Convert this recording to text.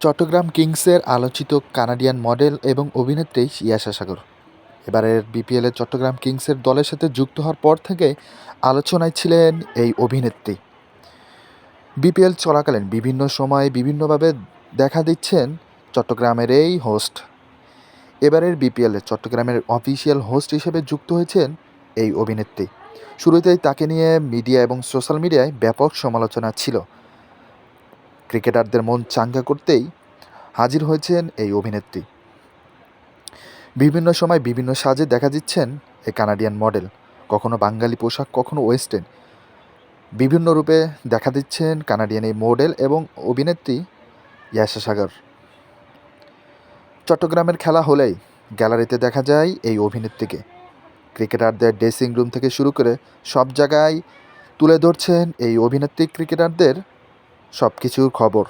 চট্টগ্রাম কিংসের আলোচিত Canadian model এবং অভিনেত্রী ইয়াশা সাগর। এবারের বিপিএলে চট্টগ্রাম কিংসের দলের সাথে যুক্ত হওয়ার পর থেকে আলোচনায় ছিলেন এই অভিনেত্রী। বিপিএল চলাকালীন বিভিন্ন সময়ে বিভিন্নভাবে দেখা দিচ্ছেন চট্টগ্রামের এই হোস্ট। এবারের বিপিএলে চট্টগ্রামের অফিসিয়াল হোস্ট হিসেবে যুক্ত হয়েছেন এই অভিনেত্রী। শুরুতেই তাকে নিয়ে মিডিয়া এবং সোশ্যাল মিডিয়ায় ব্যাপক সমালোচনা ছিল। ক্রিকেটারদের মন চাঙ্গা করতেই হাজির হয়েছেন এই অভিনেত্রী। বিভিন্ন সময় বিভিন্ন সাজে দেখা দিচ্ছেন এই কানাডিয়ান মডেল, কখনো বাঙালি পোশাক, কখনো ওয়েস্টার্ন। বিভিন্ন রূপে দেখা দিচ্ছেন কানাডিয়ান এই মডেল এবং অভিনেত্রী ইয়াশা সাগর। চট্টগ্রামের খেলা হলেই গ্যালারিতে দেখা যায় এই অভিনেত্রীকে। ক্রিকেটারদের ড্রেসিং রুম থেকে শুরু করে সব জায়গায় তুলে ধরছেন এই অভিনেত্রী ক্রিকেটারদের সব কিছুর খবর।